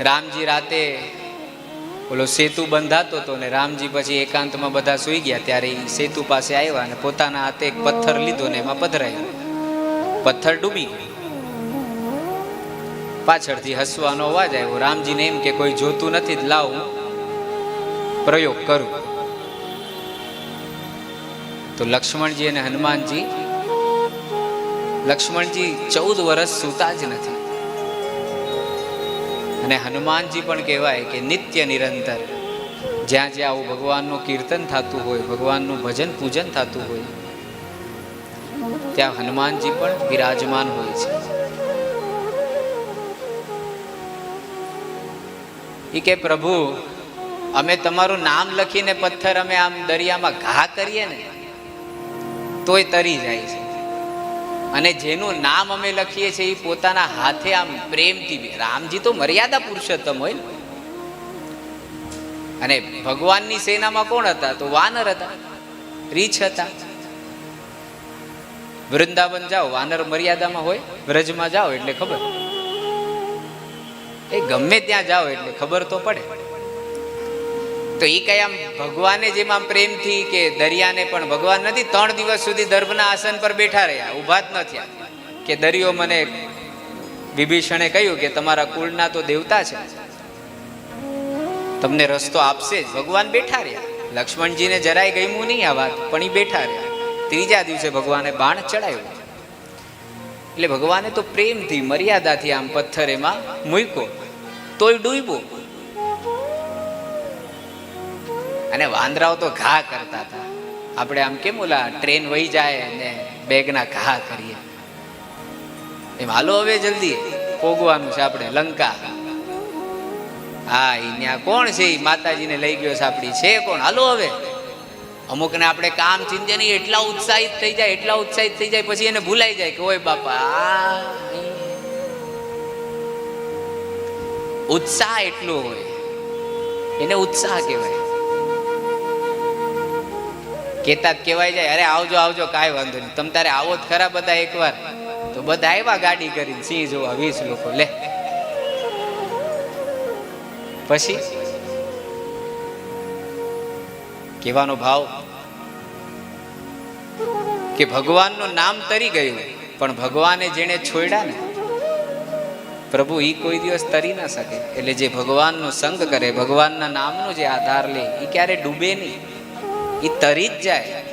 રામજી રાતે ઓલો સેતુ બંધાતો હતો ને રામજી પછી એકાંતમાં બધા સૂઈ ગયા ત્યારે એ સેતુ પાસે આવ્યા અને પોતાના હાથે એક પથ્થર લીધો ને એમાં પધરાયો પથ્થર ડૂબી પાછળથી હસવાનો અવાજ આવ્યો. રામજીને એમ કે, કોઈ જોતું નથી જ લાવું, પ્રયોગ કરું. તો લક્ષ્મણજી અને હનુમાનજી, લક્ષ્મણજી ચૌદ વર્ષ સૂતા જ નથી. અને હનુમાનજી પણ કહેવાય કે નિત્ય નિરંતર. જ્યાં જ્યાં આવું ભગવાનનું કીર્તન થતું હોય, ભગવાનનું ભજન પૂજન થતું હોય, ત્યાં હનુમાનજી પણ બિરાજમાન હોય છે. એ કે, પ્રભુ, અમે તમારું નામ લખીને પથ્થર અમે આમ દરિયામાં ઘા કરીએ ને, તોય તરી જાય છે. અને જેનું નામ અમે લખીએ છીએ એ પોતાના હાથે આમ પ્રેમથી રામજી તો મર્યાદા પુરુષોત્તમ હોય અને ભગવાનની સેનામાં કોણ હતા? તો વાનર હતા. રીછ હતા. વૃંદાવન જાઓ, વાનર મર્યાદામાં હોય, વ્રજમાં જાઓ એટલે ખબર. એ ગમે ત્યાં જાઓ એટલે ખબર તો પડે. તો એ કઈ આમ ભગવાને જેમ આમ પ્રેમથી કે દરિયાને પણ ભગવાન નથી, ત્રણ દિવસ સુધી દર્ભના આસન પર બેઠા રહ્યા, ઊભા જ ન થયા. કે દરિયો મને વિભીષણે કહ્યું કે તમારા કુળના તો દેવતા છે. તમને રસ્તો આપશે જ. ભગવાન બેઠા રહ્યા. લક્ષ્મણજીને જરાય ગમ્યું નહીં આ વાત, પણ એ બેઠા રહ્યા. ત્રીજા દિવસે ભગવાને બાણ ચડાવ્યું. એટલે ભગવાને તો પ્રેમથી, મર્યાદાથી આમ પથ્થર એમાં મૂક્યો. તોય ડૂબ્યો. અને વાંદરાઓ તો ઘા કરતા હતા. આપણે આમ કેમ ઓલા ટ્રેન વહી જાય ને બેગના ઘા કરીએ? એમ, હાલો હવે જલ્દી, પોગવાનું છે આપણે, લંકા. હા ત્યાં કોણ છે? માતાજીને લઈ ગયો છે આપણી. છે કોણ? હાલો હવે. અમુકને આપણે કામ ચિંતે નહીં, એટલા ઉત્સાહિત થઈ જાય, એટલા ઉત્સાહિત થઈ જાય, પછી એને ભૂલાઈ જાય કે, ઓય બાપા ઉત્સાહ એટલો હોય. એને ઉત્સાહ કહેવાય. કેતા જ કહેવાય જાય, અરે, આવજો આવજો, કાંઈ વાંધો નહીં. તમ તારે આવો જ ખરા બધા એકવાર. તો બધા આવ્યા ગાડી કરીને, સિંહ જોવા, વીસ લોકો. લે. પછી? કહેવાનો ભાવ કે ભગવાનનું નામ તરી ગયું, પણ ભગવાને જેણે છોડ્યા ને, પ્રભુ એ કોઈ દિવસ તરી ના શકે. એટલે જે ભગવાનનો સંગ કરે, ભગવાનના નામનો જે આધાર લે એ ક્યારે ડૂબે નહીં. એ તરી જ જાય.